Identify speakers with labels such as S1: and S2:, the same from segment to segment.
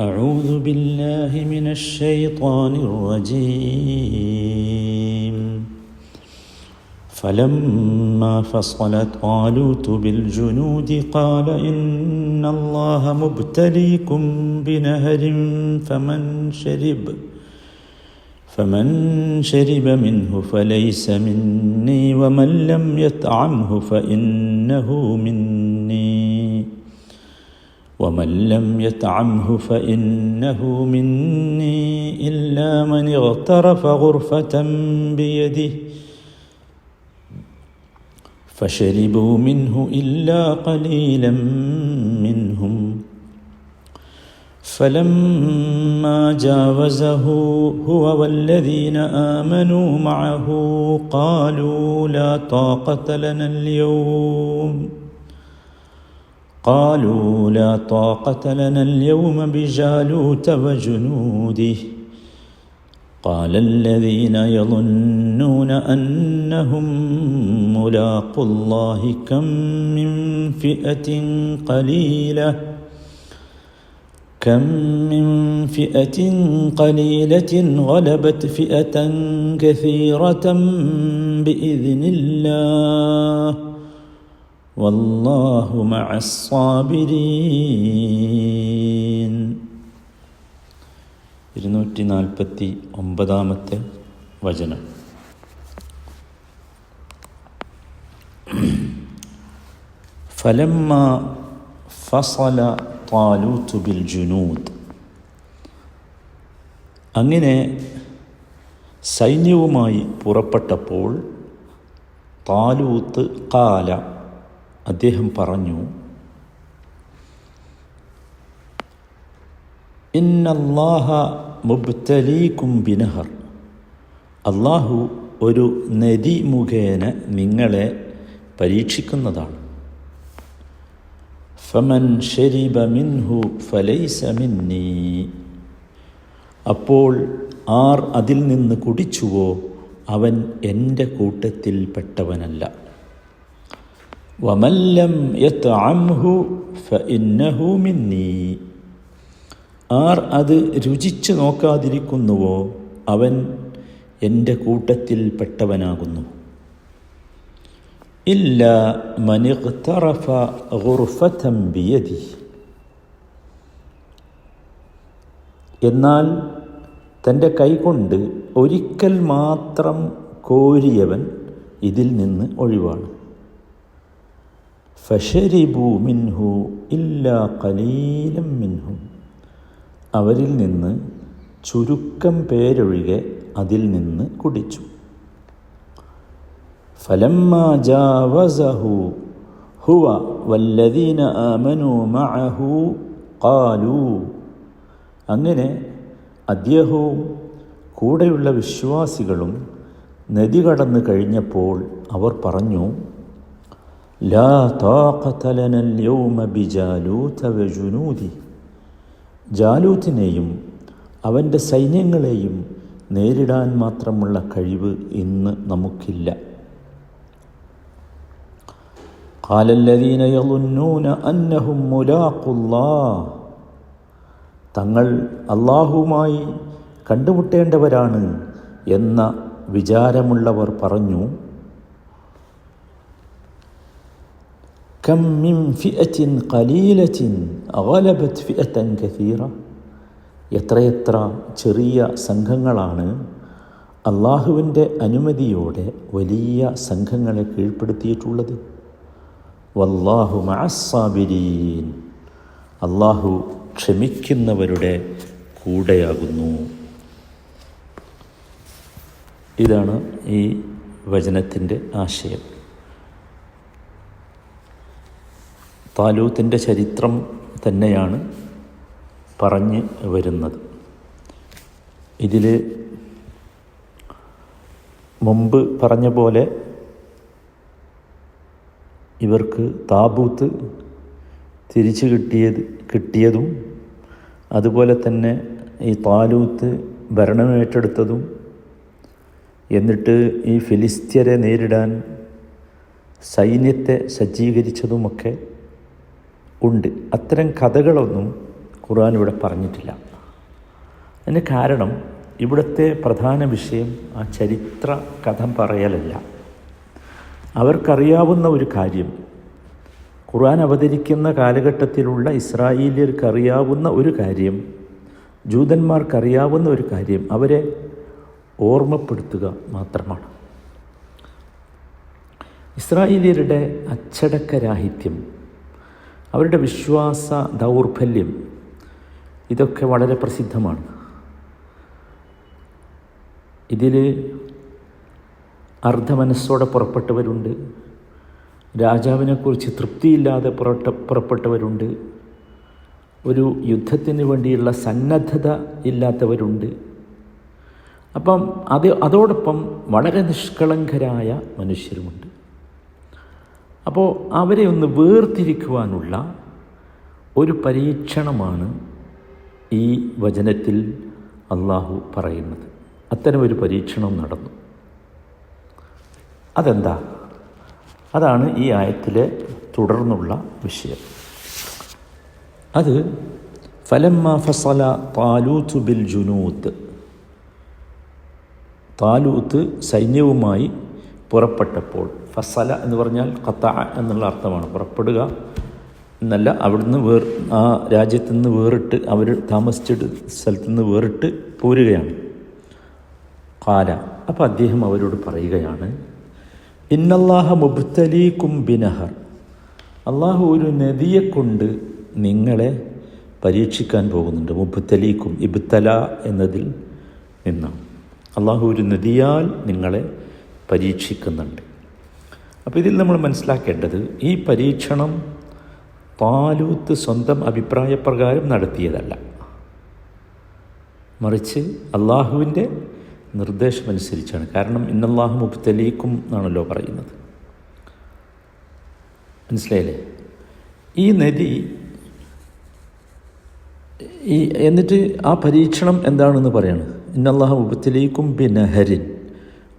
S1: أعوذ بالله من الشيطان الرجيم. فلما فصلت طالوت بالجنود قال إن الله مبتليكم بنهر فمن شرب فمن شرب منه فليس مني ومن لم يطعمه فإنه مني. ومن لم يطعمه فإنه مني إلا من اغترف غرفة بيده. فشربوا منه إلا قليلا منهم. فلما جاوزه هو والذين آمنوا معه قالوا لا طاقة لنا اليوم. قالوا لا طاقة لنا اليوم بجالوت وجنوده. قال الذين يظنون أنهم ملاقوا الله كم من فئة قليلة كم من فئة قليلة غلبت فئة كثيرة بإذن الله. والله مع الصابرين ഇരുന്നൂറ്റി നാൽപ്പത്തി ഒമ്പതാമത്തെ വചനം ഫലമ്മ ഫസല താലൂത്ത് ബിൽ ജുനൂദ് അങ്ങനെ സൈന്യവുമായി പുറപ്പെട്ടപ്പോൾ താലൂത്ത് കാല അദ്ദേഹം പറഞ്ഞു മുബ്തലീക്കും ബിനഹർ. അള്ളാഹു ഒരു നദി മുഖേന നിങ്ങളെ പരീക്ഷിക്കുന്നതാണ്. ഫമൻ ഷരിബ മിൻഹു ഫലൈസ മിന്നി. അപ്പോൾ ആർ അതിൽ നിന്ന് കുടിച്ചുവോ? അവൻ എന്റെ കൂട്ടത്തിൽ പെട്ടവനല്ല വമല്ലം യത്അംഹു ഫഇന്നഹു മിന്നി ആർ അത് രുചിച്ചു നോക്കാതിരിക്കുന്നുവോ? അവൻ എന്റെ കൂട്ടത്തിൽ പെട്ടവനാകുന്നു. ഇല്ല മനിഖ്തറഫ എന്നാൽ തന്റെ കൈകൊണ്ട് ഒരിക്കൽ മാത്രം കോരിയവൻ ഇതിൽ നിന്ന് ഒഴിവാണ്. ഫഷരിബു മിൻഹു ഇല്ലാ കലീലം മിൻഹു. അവരിൽ നിന്ന് ചുരുക്കം പേരൊഴികെ അതിൽ നിന്ന് കുടിച്ചു. ഫലമ്മ ജാവസഹു ഹുവ വല്ലദീന ആമനു മഅഹു ഖാലു. അങ്ങനെ അദ്ദേഹവും കൂടെയുള്ള വിശ്വാസികളും നദി കടന്നു കഴിഞ്ഞപ്പോൾ അവർ പറഞ്ഞു ലാ താഖത لنا യൗമ بجالوت وجنوده. ജാലൂത്തിനെയും അവന്റെ സൈന്യങ്ങളെയും നേരിടാൻ മാത്രമുള്ള കഴിവ് ഇന്ന് നമുക്കില്ല. കാലല്ലദീന യളുന്നൂന അന്നഹും മുലാഖുല്ലാ. തങ്ങൾ അള്ളാഹുമായി കണ്ടുമുട്ടേണ്ടവരാണ് എന്ന വിചാരമുള്ളവർ പറഞ്ഞു കം من ഫിഅത്തിൻ ഖലീലത്തിൻ غلبت ഫിഅത്തൻ കസീറ എത്രയെത്ര ചെറിയ സംഘങ്ങളാണ് അള്ളാഹുവിന്റെ അനുമതിയോടെ വലിയ സംഘങ്ങളെ കീഴ്പ്പെടുത്തിയിട്ടുള്ളത്. വല്ലാഹു മഅസാബിരീൻ അള്ളാഹു ക്ഷമിക്കുന്നവരുടെ കൂടെയാകുന്നു. ഇതാണ് ഈ വചനത്തിന്റെ ആശയം. താലൂത്തിന്റെ ചരിത്രം തന്നെയാണ് പറഞ്ഞ് വരുന്നത്. ഇതിൽ മുമ്പ് പറഞ്ഞ പോലെ ഇവർക്ക് താബൂത്ത് തിരിച്ചു കിട്ടിയത് കിട്ടിയതും അതുപോലെ തന്നെ ഈ താലൂത്ത് ഭരണമേറ്റെടുത്തതും എന്നിട്ട് ഈ ഫിലിസ്ത്യരെ നേരിടാൻ സൈന്യത്തെ സജ്ജീകരിച്ചതുമൊക്കെ ഉണ്ട്. അത്തരം കഥകളൊന്നും ഖുർആൻ ഇവിടെ പറഞ്ഞിട്ടില്ല. അതിന് കാരണം ഇവിടുത്തെ പ്രധാന വിഷയം ആ ചരിത്ര കഥ പറയലല്ല. അവർക്കറിയാവുന്ന ഒരു കാര്യം. ഖുർആൻ അവതരിക്കുന്ന കാലഘട്ടത്തിലുള്ള ഇസ്രായേലിയർക്ക് അറിയാവുന്ന ഒരു കാര്യം ജൂതന്മാർക്കറിയാവുന്ന ഒരു കാര്യം അവരെ ഓർമ്മപ്പെടുത്തുക മാത്രമാണ്. ഇസ്രായേലിയരുടെ അച്ചടക്കരാഹിത്യം അവരുടെ വിശ്വാസ ദൗർബല്യം ഇതൊക്കെ വളരെ പ്രസിദ്ധമാണ്. ഇതിൽ അർദ്ധമനസ്സോടെ പുറപ്പെട്ടവരുണ്ട്. രാജാവിനെക്കുറിച്ച് തൃപ്തിയില്ലാതെ പുറട്ട പുറപ്പെട്ടവരുണ്ട്. ഒരു യുദ്ധത്തിന് വേണ്ടിയുള്ള സന്നദ്ധത ഇല്ലാത്തവരുണ്ട്. അപ്പം അത് അതോടൊപ്പം വളരെ നിഷ്കളങ്കരായ മനുഷ്യരുമുണ്ട്. അപ്പോൾ അവരെ ഒന്ന് വേർതിരിക്കുവാനുള്ള ഒരു പരീക്ഷണമാണ് ഈ വചനത്തിൽ അള്ളാഹു പറയുന്നത്. അത്തരമൊരു പരീക്ഷണം നടന്നു. അതെന്താ? അതാണ് ഈ ആയത്തിലെ തുടർന്നുള്ള വിഷയം. അത് ഫലമ്മ ഫസല താലൂത്ത് ബിൽ ജുനൂത്ത് താലൂത്ത് സൈന്യവുമായി പുറപ്പെട്ടപ്പോൾ ഫസല എന്ന് പറഞ്ഞാൽ ഖത്ത എന്നുള്ള അർത്ഥമാണ്. പുറപ്പെടുക എന്നല്ല അവിടുന്ന് വേർ ആ രാജ്യത്തു നിന്ന് വേറിട്ട് അവർ താമസിച്ചിട്ട് സ്ഥലത്തു നിന്ന് വേറിട്ട് പോരുകയാണ്. കാല അപ്പോൾ അദ്ദേഹം അവരോട് പറയുകയാണ് ഇന്നല്ലാഹ മുബ്തലീക്കും ബിനഹർ. അള്ളാഹു ഒരു നദിയെ കൊണ്ട് നിങ്ങളെ പരീക്ഷിക്കാൻ പോകുന്നുണ്ട്. മുബ്തലീക്കും ഇബ്തല എന്നതിൽ നിന്നാണ്. അള്ളാഹു ഒരു നദിയാൽ നിങ്ങളെ പരീക്ഷിക്കുന്നുണ്ട്. അപ്പോൾ ഇതിൽ നമ്മൾ മനസ്സിലാക്കേണ്ടത് ഈ പരീക്ഷണം താലൂത്ത് സ്വന്തം അഭിപ്രായപ്രകാരം നടത്തിയതല്ല. മറിച്ച് അള്ളാഹുവിന്റെ നിർദ്ദേശമനുസരിച്ചാണ്. കാരണം ഇന്നല്ലാഹു മുബ്തലീക്കും എന്നാണല്ലോ പറയുന്നത്. മനസ്സിലായില്ലേ? ഈ നദി ഈ എന്നിട്ട് ആ പരീക്ഷണം എന്താണെന്ന് പറയാണ് ഇന്നല്ലാഹു മുബ്തലീക്കും ബി നഹരിൻ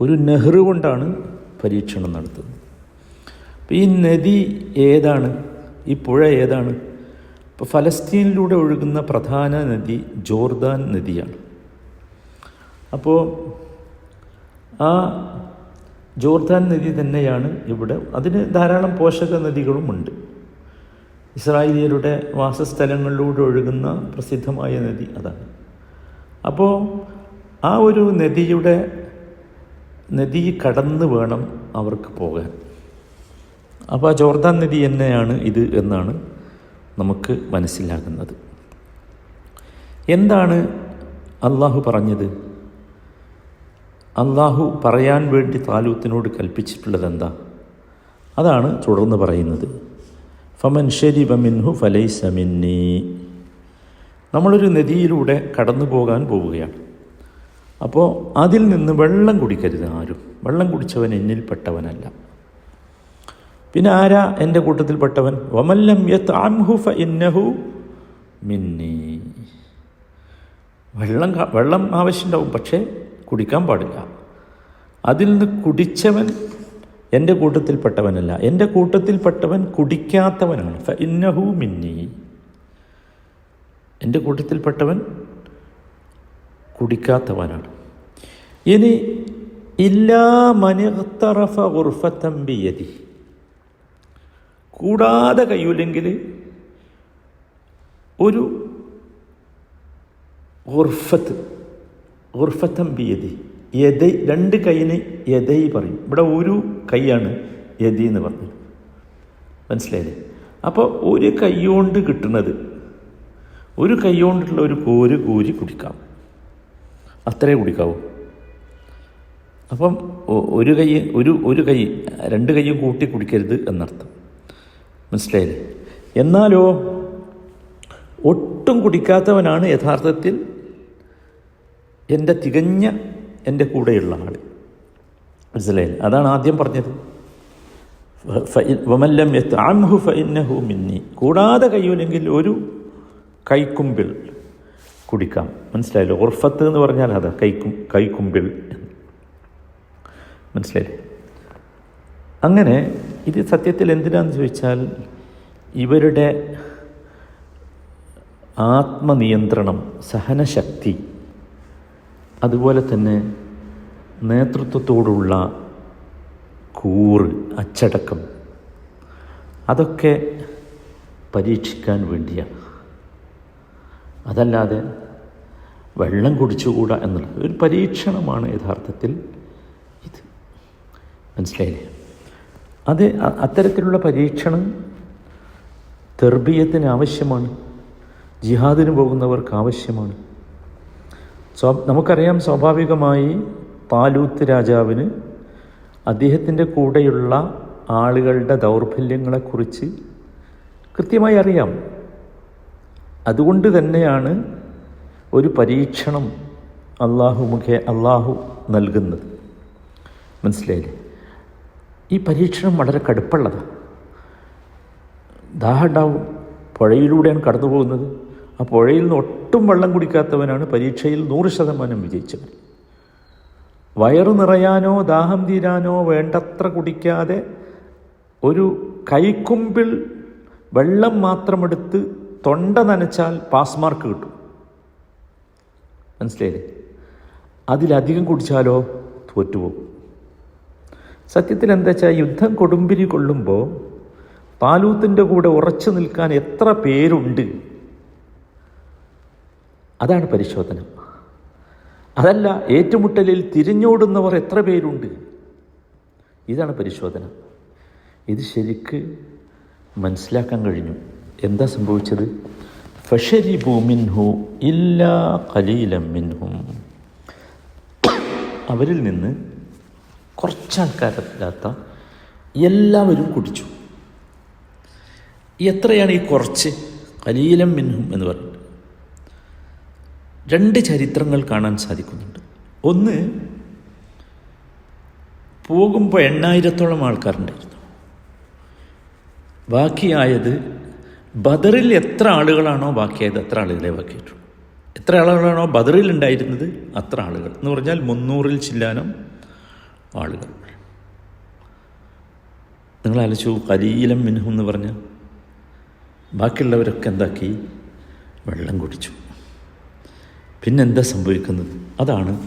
S1: ഒരു നെഹ്റു കൊണ്ടാണ് പരീക്ഷണം നടത്തുന്നത്. ഈ നദി ഏതാണ്? ഈ പുഴ ഏതാണ്? ഇപ്പോൾ ഫലസ്തീനിലൂടെ ഒഴുകുന്ന പ്രധാന നദി ജോർദാൻ നദിയാണ്. അപ്പോൾ ആ ജോർദാൻ നദി തന്നെയാണ് ഇവിടെ. അതിന് ധാരാളം പോഷക നദികളുമുണ്ട് ഇസ്രായേലിയരുടെ വാസസ്ഥലങ്ങളിലൂടെ ഒഴുകുന്ന പ്രസിദ്ധമായ നദി അതാണ്. അപ്പോൾ ആ ഒരു നദിയുടെ നദി കടന്ന് വേണം അവർക്ക് പോകാൻ. അപ്പോൾ ആ ജോർദാൻ നദി തന്നെയാണ് ഇത് എന്നാണ് നമുക്ക് മനസ്സിലാകുന്നത്. എന്താണ് അള്ളാഹു പറഞ്ഞത്? അള്ളാഹു പറയാൻ വേണ്ടി താലൂത്തിനോട് കൽപ്പിച്ചിട്ടുള്ളത് എന്താ? അതാണ് തുടർന്ന് പറയുന്നത്. ഫമൻ ഷരിബ മിൻഹു ഫലൈസ മിന്നി. നമ്മളൊരു നദിയിലൂടെ കടന്നു പോകാൻ പോവുകയാണ്. അപ്പോൾ അതിൽ നിന്ന് വെള്ളം കുടിക്കരുത് ആരും. വെള്ളം കുടിച്ചവൻ എന്നിൽ പെട്ടവനല്ല. പിന്നെ ആരാ എന്റെ കൂട്ടത്തിൽപ്പെട്ടവൻ വമല്ലം യത്ത് അംഹു ഇന്നഹു മിന്നി. വെള്ളം വെള്ളം ആവശ്യമുണ്ടാവും പക്ഷേ കുടിക്കാൻ പാടില്ല. അതിൽ നിന്ന് കുടിച്ചവൻ എന്റെ കൂട്ടത്തിൽപ്പെട്ടവനല്ല എന്റെ കൂട്ടത്തിൽപ്പെട്ടവൻ കുടിക്കാത്തവനാണ്. ഫ ഇന്നഹു മിന്നി. എന്റെ കൂട്ടത്തിൽപ്പെട്ടവൻ കുടിക്കാത്തവനാണ്. ഇനി ഇല്ലാ മനിർത്തറഫ ഉർഫത്തമ്പിയതി കൂടാതെ കഴിയൂലെങ്കിൽ ഒരു ഉർഫത്ത് ഉർഫത്തം ബിയതി യദൈ രണ്ട് കൈയിന് യദൈ പറയും. ഇവിടെ ഒരു കൈയാണ് യതി എന്ന് പറഞ്ഞത്. മനസ്സിലായില്ലേ? അപ്പോൾ ഒരു കൈ കൊണ്ട് കിട്ടുന്നത് ഒരു കൈ കൊണ്ടുള്ള ഒരു കോര് കോരി കുടിക്കാം. അത്രേ കുടിക്കാവൂ. അപ്പം ഒരു കൈ ഒരു ഒരു കൈ രണ്ട് കൈയും കൂട്ടി കുടിക്കരുത് എന്നർത്ഥം. മനസ്സിലായില്ലേ? എന്നാലോ ഒട്ടും കുടിക്കാത്തവനാണ് യഥാർത്ഥത്തിൽ എന്റെ തികഞ്ഞ എന്റെ കൂടെയുള്ള ആൾ. മനസ്സിലായില്ലേ? അതാണ് ആദ്യം പറഞ്ഞത്. വമല്ലം എത്ത് യത്അംഹു ഫൈന്നഹു മിന്നി. കൂടാതെ കഴിയൂലെങ്കിൽ ഒരു കൈക്കുമ്പിൾ കുടിക്കാം. മനസ്സിലായല്ലോ? ഉർഫത്ത് എന്ന് പറഞ്ഞാൽ അതാ കൈക്കും കൈക്കുമ്പിൾ എന്ന്. മനസ്സിലായില്ലേ? അങ്ങനെ ഇത് സത്യത്തിൽ എന്തിനാന്ന് ചോദിച്ചാൽ ഇവരുടെ ആത്മനിയന്ത്രണം സഹനശക്തി അതുപോലെ തന്നെ നേതൃത്വത്തോടുള്ള കൂറ് അച്ചടക്കം അതൊക്കെ പരീക്ഷിക്കാൻ വേണ്ടിയാണ്. അതല്ലാതെ വെള്ളം കുടിച്ചുകൂടാ എന്നുള്ളത് ഒരു പരീക്ഷണമാണ് യഥാർത്ഥത്തിൽ. മനസ്സിലായില്ലേ? അത് അത്തരത്തിലുള്ള പരീക്ഷണം തെർബീയത്തിന് ആവശ്യമാണ്. ജിഹാദിന് പോകുന്നവർക്ക് ആവശ്യമാണ്. സ്വ നമുക്കറിയാം സ്വാഭാവികമായി താലൂത്ത് രാജാവിന് അദ്ദേഹത്തിന്റെ കൂടെയുള്ള ആളുകളുടെ ദൗർബല്യങ്ങളെക്കുറിച്ച് കൃത്യമായി അറിയാം. അതുകൊണ്ട് തന്നെയാണ് ഒരു പരീക്ഷണം അള്ളാഹു മുഖേ അള്ളാഹു നൽകുന്നത്. മനസ്സിലായില്ലേ? ഈ പരീക്ഷണം വളരെ കടുപ്പുള്ളതാണ് ദാഹം ഉണ്ടാവും പുഴയിലൂടെയാണ് കടന്നു പോകുന്നത്. ആ പുഴയിൽ നിന്ന് ഒട്ടും വെള്ളം കുടിക്കാത്തവനാണ് പരീക്ഷയിൽ നൂറ് ശതമാനം വിജയിച്ചവൻ. വയറു നിറയാനോ ദാഹം തീരാനോ വേണ്ടത്ര കുടിക്കാതെ ഒരു കൈക്കുമ്പിൽ വെള്ളം മാത്രമെടുത്ത് തൊണ്ട നനച്ചാൽ പാസ് മാർക്ക് കിട്ടും. മനസ്സിലായില്ലേ? അതിലധികം കുടിച്ചാലോ തോറ്റുപോകും. സത്യത്തിൽ എന്താ വെച്ചാൽ യുദ്ധം കൊടുമ്പിരി കൊള്ളുമ്പോൾ താലൂത്തിന്റെ കൂടെ ഉറച്ചു നിൽക്കാൻ എത്ര പേരുണ്ട്? അതാണ് പരിശോധന. അതല്ല ഏറ്റുമുട്ടലിൽ തിരിഞ്ഞോടുന്നവർ എത്ര പേരുണ്ട്? ഇതാണ് പരിശോധന. ഇത് ശരിക്ക് മനസ്സിലാക്കാൻ കഴിഞ്ഞു. എന്താ സംഭവിച്ചത്? ഫഷരിബു മിൻഹു ഇല്ലാ കലീലം മിൻഹും. അവരിൽ നിന്ന് കുറച്ചാൾക്കാരല്ലാത്ത എല്ലാവരും കുടിച്ചു. എത്രയാണ് ഈ കുറച്ച്? കലീലം മിൻഹും എന്ന് പറഞ്ഞു രണ്ട് ചരിത്രങ്ങൾ കാണാൻ സാധിക്കുന്നുണ്ട്. ഒന്ന് പോകുമ്പോൾ എണ്ണായിരത്തോളം ആൾക്കാരുണ്ടായിരുന്നു. ബാക്കിയായത് ബദറിൽ എത്ര ആളുകളാണോ ബാക്കിയായത് അത്ര ആളുകളെ ബാക്കിയിട്ടുള്ളൂ. എത്ര ആളുകളാണോ ബദറിൽ ഉണ്ടായിരുന്നത് അത്ര ആളുകൾ. എന്ന് പറഞ്ഞാൽ മുന്നൂറിൽ ചില്ലാനം ആളുകൾ. നിങ്ങൾ ആലോചിച്ചു കലീലം മിൻഹു എന്ന് പറഞ്ഞ് ബാക്കിയുള്ളവരൊക്കെ എന്താക്കി? വെള്ളം കുടിച്ചു. പിന്നെന്താ സംഭവിക്കുന്നത്? അതാണ്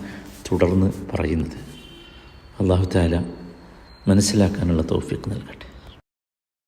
S1: തുടർന്ന് പറയുന്നത്. അള്ളാഹു താല മനസ്സിലാക്കാനുള്ള തോഫിക്ക് നൽകട്ടെ.